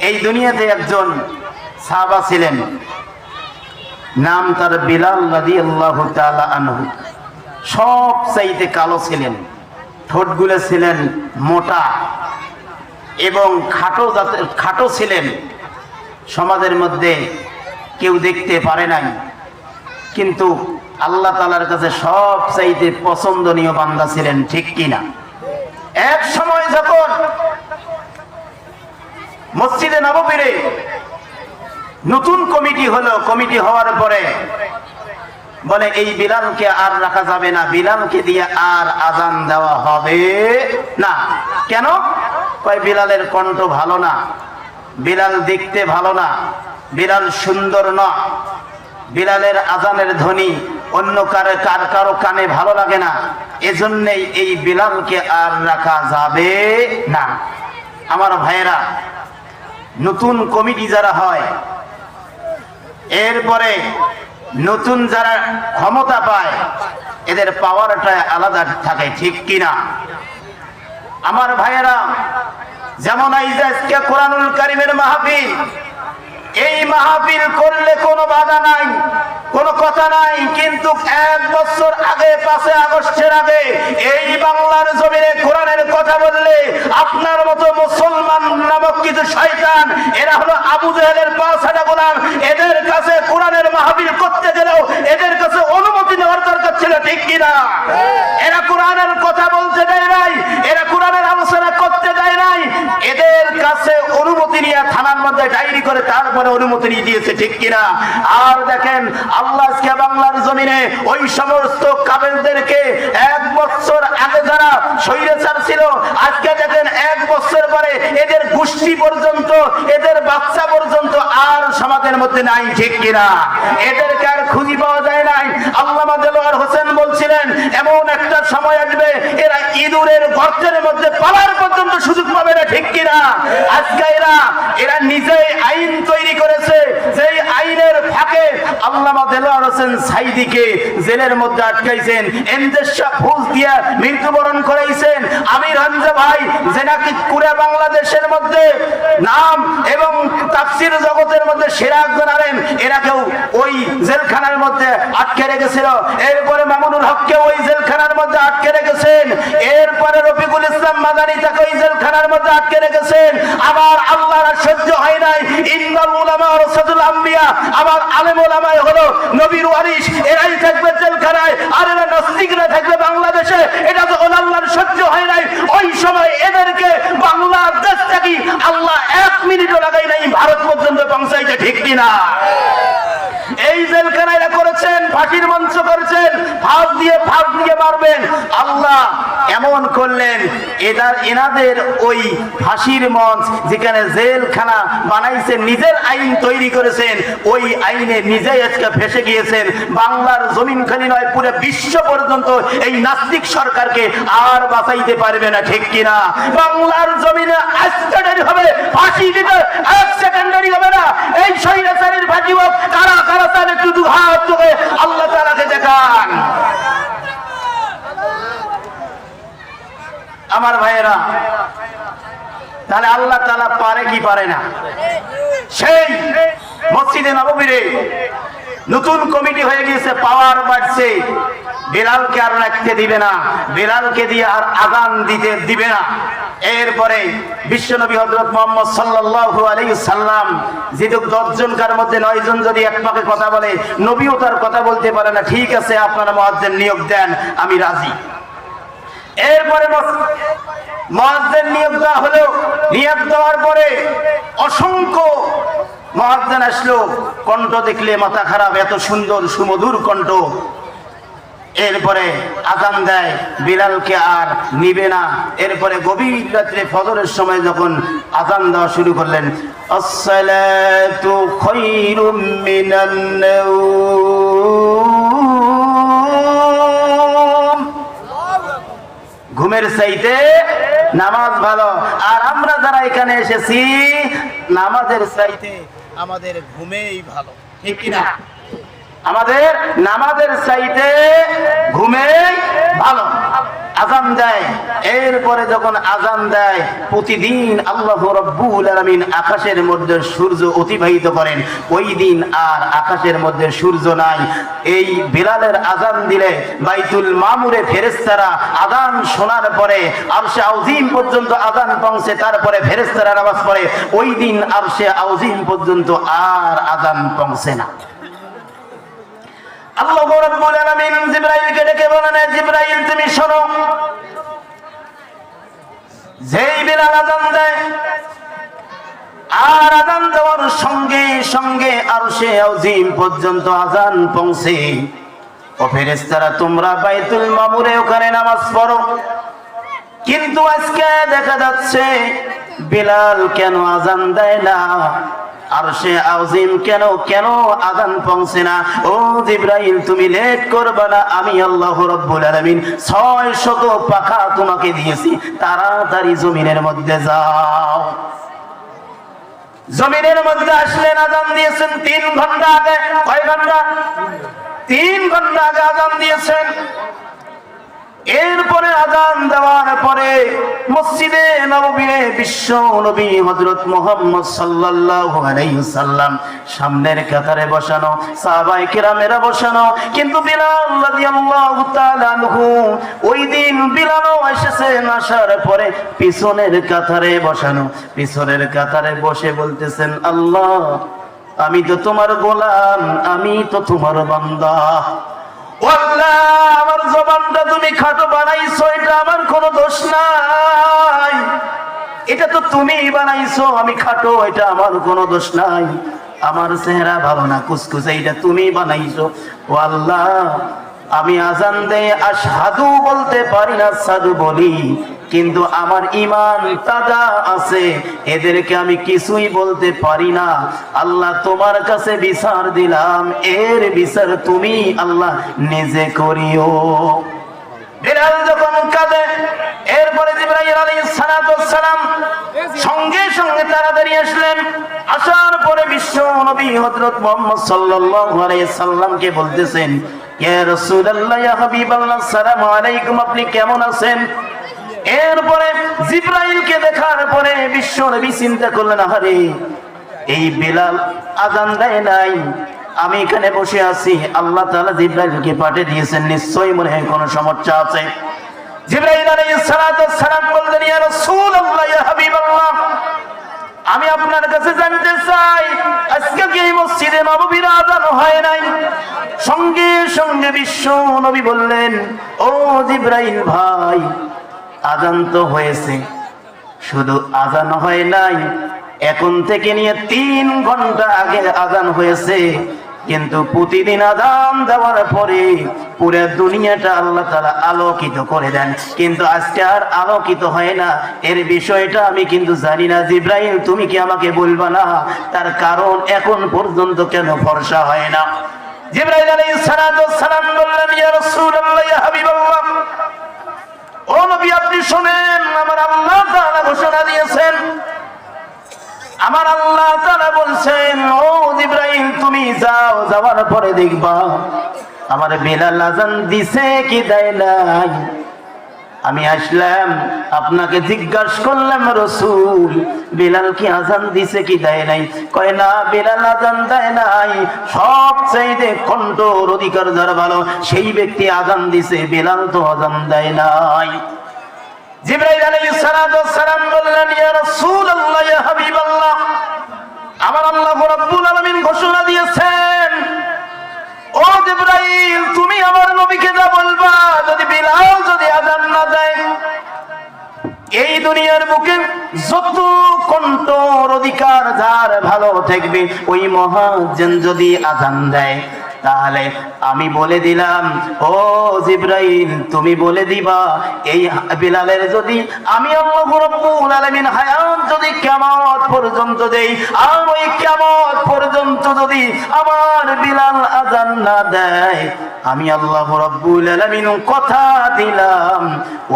এই দুনিয়াতে একজন সাহাবা ছিলেন। নাম তার বিলাল রাদি আল্লাহ আনহু। সব চাইতে কালো ছিলেন, ঠোঁটগুলো ছিলেন মোটা এবং খাটো জাতের, খাটো ছিলেন। সমাজের মধ্যে কেউ দেখতে পারে নাই। কিন্তু আল্লাহ তালার কাছে সব চাইতে পছন্দনীয় বান্দা ছিলেন ঠিক কিনা। এক সময় যখন মসজিদে নববীরে। নতুন কমিটি হলো, কমিটি হওয়ার পরে বলে, এই বিলালকে আর রাখা যাবে না, বিলালকে দিয়ে আর আজান দেওয়া হবে না। কেন? কয়, বিলালের কণ্ঠ ভালো না, বিলাল দেখতে ভালো না, বিলাল সুন্দর না, বিলালের আজানের ধ্বনি অন্য কার কার, কারও কানে ভালো লাগে না, এজন্যই এই বিলালকে আর রাখা যাবে না। আমার ভাইয়েরা নতুন কমিটি যারা হয়, এরপরে নতুন যারা ক্ষমতা পায়, এদের পাওয়ারটা আলাদা থাকে, ঠিক কিনা? আমার ভাইয়েরা, যেমন আজকে কোরআনুল কারিমের মাহফিল, এই মাহফিল করলে কোনো বাধা নাই। কোনো কথা নাই, কিন্তু এক বছর আগে পাঁচে আগস্টের আগে এই বাংলার জমিনে কোরআনের কথা বললে আপনার মতো মুসলমান নামক কিছু শয়তান, এরা হলো আবু জেহেলের পাঁচ হাজার গোলাম, এদের কাছে কোরআনের মাহফিল করতে গেলেও এদের কাছে অনুমতি নেওয়ার দরকার ছিল ঠিক কিনা এরা কোরআনের কথা বলতে দেয় নাই এরা কোরআনের আলোচনা করতে দেয় নাই এদের কাছে অনুমতি নিয়ে থানার মধ্যে ডায়েরি করে নিয়ে দিয়েছে, ঠিক কিনা? আর দেখেন, আল্লাহ বাংলার জমিনে ওই সমস্ত কাবেলদেরকে এক বছর আগে যারা স্বৈরাচার ছিল, আজকে দেখেন এক বছর পরে এদের গোষ্ঠী পর্যন্ত, এদের বাচ্চা পর্যন্ত আর সমাজের মধ্যে নাই, ঠিক কিনা? এদেরকে আর খুঁজি পাওয়া যায় নাই। আল্লাহ হোসেন বলছিলেন, এমন একটা সময় আসবে, এরা ইঁদুরের গর্তের মধ্যে পালার পর্যন্ত সুযোগ পাবে না, ঠিক কিনা? আজকে এরা এরা নিজেই আইন তৈরি করেছে সেই আইনের ফাঁকে হোসেন সাইদিকে জেলের মধ্যে আটকাইছেন। ফুস দিয়া মৃত্যুবরণ আমির হামজা ভাই, যে নাকি পুরা বাংলাদেশের মধ্যে নাম এবং তাফসির জগতের মধ্যে সেরা একজন আলেন এরা কেউ ওই জেলখানার মধ্যে আটকে রেখেছিল। এরপরে হককে ওই জেলখানার মধ্যে আটকে রেখেছেন। এরপরে রফিকুল ইসলাম মাদানি তাকে ওই জেলখানার মধ্যে আটকে রেখেছেন। আবার আল্লাহর সহ্য হয় নাই। ইন্দাল উলামা রসাদুল আম্বিয়া। আবার আলেম ওলামায় হলো নবীর ওয়ারিস এরাই থাকবে জেলখানায় আর এরা নাস্তিকরা থাকবে বাংলাদেশে এটা যখন আল্লাহর সহ্য হয় নাই ওই সময় এদেরকে বাংলাদেশ থেকে আল্লাহ এক মিনিটও লাগাই নাই ভারত পর্যন্ত পৌঁছাইতে ঠিক কিনা এই জেলখানায় করেছেন ফাঁসির মঞ্চ করেছেন ফাঁস দিয়ে ফাঁস দিয়ে মারবেন আল্লাহ এমন করলেন। এদার এনাদের ওই ফাঁসির মঞ্চ যেখানে জেলখানা বানাইছেন নিজের আইন তৈরি করেছেন, ওই আইনে নিজেই আজকে ফেসে গিয়েছেন। বাংলার জমিন খালি নয়, পুরো বিশ্ব পর্যন্ত এই নাস্তিক সরকারকে আর বাঁচাইতে পারবে না, ঠিক কিনা? বাংলার জমিনে আজকে হবে, ফাঁসি দিতে এক সেকেন্ডারি হবে না এই স্বৈরাচারের ফাঁসি হোক কারা কারা তার একটু দু হাত তোকে আল্লাহ তালাকে দেখান আমার ভাইয়েরা তাহলে আল্লাহ তালা পারে না। সেই মসজিদে নববীরে নতুন কমিটি হয়ে গিয়েছে, পাওয়ার বাড়ছে। বেলালকে আর রাখতে দিবে না, বেলালকে দিয়ে আর আগান দিতে দিবে না। এরপরে বিশ্বনবী হজরত মোহাম্মদ সাল্লাল্লাহু আলাইহি সাল্লাম যেহেতু দশজনকার মধ্যে নয় জন যদি এক পাকে কথা বলে, নবীও তার কথা বলতে পারে না। ঠিক আছে, আপনারা মহাজ্জেন নিয়োগ দেন, আমি রাজি। এরপরে মহাজ্জেন নিয়োগ দেওয়া হলো নিয়োগ দেওয়ার পরে অসংখ্য মহাজ্জেন আসলো। কণ্ঠ দেখলে মাথা খারাপ, এত সুন্দর সুমধুর কণ্ঠ। এরপরে আজান দেয়, বিলালকে আর নিবে না। এরপরে গভীর রাত্রে ফজরের সময় যখন আজান দেওয়া শুরু করলেন, আসসালাতু খায়রুম মিনান নাওম। ঘুমের চাইতে নামাজ ভালো। আর আমরা যারা এখানে এসেছি, নামাজের চাইতে আমাদের ঘুমেই ভালো। ঠিক কিনা? আমাদের নামাজের চাইতে ঘুমেই ভালো। আজান দেয়। এরপরে যখন আজান দেয়, প্রতিদিন আল্লাহ রব্বুল আলামিন আকাশের মধ্যে সূর্য অতিবাহিত করেন। ওই দিন আর আকাশের মধ্যে সূর্য নাই। এই বিলালের আজান দিলে বাইতুল মামুরে ফেরেস্তারা আজান শোনার পরে আরশে আউজিম পর্যন্ত আজান পৌঁছে, তারপরে ফেরেস্তারা নামাজ পড়ে। ওই দিন আরশে আউজিম পর্যন্ত আর আজান পৌঁছে না। তোমরা বাইতুল মামুরে ওখানে নামাজ পড়ো। কিন্তু আজকে দেখা যাচ্ছে, বিলাল কেন আজান দেয় না? আর সে আউজিম কেন কেন আজান পৌঁছে না? ও জিব্রাইল, তুমি লেট করবে না, আমি আল্লাহ রব্বুল আলামিন ছয় শত পাখা তোমাকে দিয়েছি, তাড়াতাড়ি জমিনের মধ্যে যাও। জমিনের মধ্যে আসলেন আজান দিয়েছেন তিন ঘণ্টা আগে, কয় ঘণ্টা? তিন ঘণ্টা আগে আজান দিয়েছেন। এরপরে আজান দেওয়ার পরে মসজিদে নববীরে বিশ্ব নবী হযরত মুহাম্মদ সাল্লাল্লাহু সাল্লাম সামনের কাতারে বসানো সাহাবাই কেরামেরা বসানো। কিন্তু বিলাল ওই দিন এসেছেন আসার পরে পিছনের কাতারে বসানো। পিছনের কাতারে বসে বলতেছেন, আল্লাহ, আমি তো তোমার গোলাম, আমি তো তোমার বান্দা। আমার জবানটা তুমি খাটো বানাইছো, এটা আমার কোনো দোষ নাই। এটা তো তুমি বানাইছো, আমি খাটো, এটা আমার কোনো দোষ নাই। আমার চেহারা ভালো না, কুসকুসে, এটা তুমি বানাইছো। ও আল্লাহ, আমি আজান দে আর সাধু বলতে পারি না সাধু বলি। কিন্তু আমার ইমান তাজা আছে, এদেরকে আমি কিছুই বলতে পারি না। আল্লাহ তোমার কাছে বিচার দিলাম, এর বিচার তুমি আল্লাহ নিজে করিও। সঙ্গে সঙ্গে আসলেন। আসার পরে বিশ্ব বলতেছেন আপনি কেমন আছেন? এরপরে জিব্রাইলকে দেখার পরে বিশ্ব নবী চিন্তা করলেন, আহারে, এই বিলাল আজান দেয় নাই, আমি এখানে বসে আছি, আল্লাহ তাআলা জিব্রাইলকে পাঠিয়ে দিয়েছেন, নিশ্চয়ই মনে হয় কোনো সমস্যা আছে। জিব্রাইল আলাইহিস সালাতু সালাম বললেন, ইয়া রাসূলুল্লাহ, ইয়া হাবিবাল্লাহ, আমি আপনার কাছে জানতে চাই, আজকে কি এই মসজিদে নববীর আজান হয় নাই? সঙ্গে সঙ্গে বিশ্ব নবী বললেন, ও জিব্রাইল ভাই আজান তো হয়েছে। শুধু আজান হয় নাই। এখন থেকে নিয়ে তিন ঘণ্টা আগে আজান হয়েছে। কিন্তু প্রতিদিন আজান দেওয়ার পরে পুরো দুনিয়াটা আল্লাহ তালা আলোকিত করে দেন। কিন্তু আজকে আর আলোকিত হয় না। এর বিষয়টা আমি কিন্তু জানি না। জিব্রাহিম তুমি কি আমাকে বলবা না? তার কারণ এখন পর্যন্ত কেন ফর্সা হয় না? জিব্রাহিম আলাইহিস সালাম বললেন, ইয়া রাসূলুল্লাহ, ইয়া হাবিবাল্লাহ। নবী আপনি শুনেন, আমার আল্লাহ তাআলা ঘোষণা দিয়েছেন। আমার আল্লাহ তাআলা বলছেন, ও জিব্রাইল, তুমি যাও, যাওয়ার পরে দেখবা আমার বেলাল আজান দিছে কি দেয় নাই। আমি আসলাম, আপনাকে জিজ্ঞাসা করলাম, রসুল, বেলাল কি আজান দিছে কি দেয় নাই? কয়, না, বেলাল আজান দেয় নাই। সব চাইতে কণ্ঠর অধিকার যার ভালো, সেই ব্যক্তি আজান দিছে, বেলাল তো আজান দেয় নাই। জিব্রাইল আলাইহিস সালাতু সালাম বললেন, ইয়া হাবিবাল্লাহ, আমার আল্লাহ রাব্বুল আলামিন ঘোষণা দিয়েছেন, ও জিব্রাইল, তুমি আমার নবীকে যা বলবা, যদি বিলাল যদি আজান না এই দুনিয়ার বুকে যত অধিকার যার ভালো থাকবে ওই মহাজন যদি আজান দেয় তাহলে আমি বলে দিলাম, ও জিব্রাইল, তুমি বলে দিবা, এই বিলালের যদি আমি রাব্বুল আলামিন হায়াত যদি কিয়ামত পর্যন্ত দেই আর ওই কিয়ামত পর্যন্ত যদি আমার বিলাল আজান না দেয়, আমি আল্লাহ রাব্বুল আলামিন কথা দিলাম,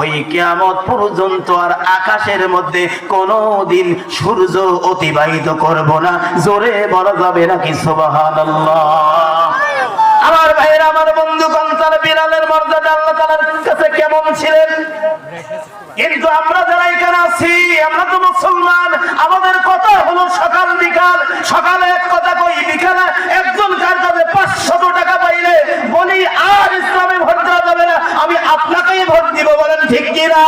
ওই কিয়ামত পর্যন্ত আর আকাশের মধ্যে কোনো দিন সূর্য অতিবাহিত করব না, জোরে বলা যাবে নাকি সুবহানাল্লাহ? আমার ভাইয়েরা, আমার বন্ধু কন্তার বিড়ালের মর্যাদা আল্লাহ তালার কাছে কেমন ছিলেন? কিন্তু আমরা যারা এখানে আছি, আমরা তো মুসলমান। আমাদের কথা হলো সকাল বিকাল। সকালে এক কথা কই, বিকালে একজন কার কাছে পাঁচশত টাকা পাইলে বলি, আর ইসলামে ভোট দেওয়া যাবে না, আমি আপনাকেই ভোট দিব। বলেন ঠিক কিনা?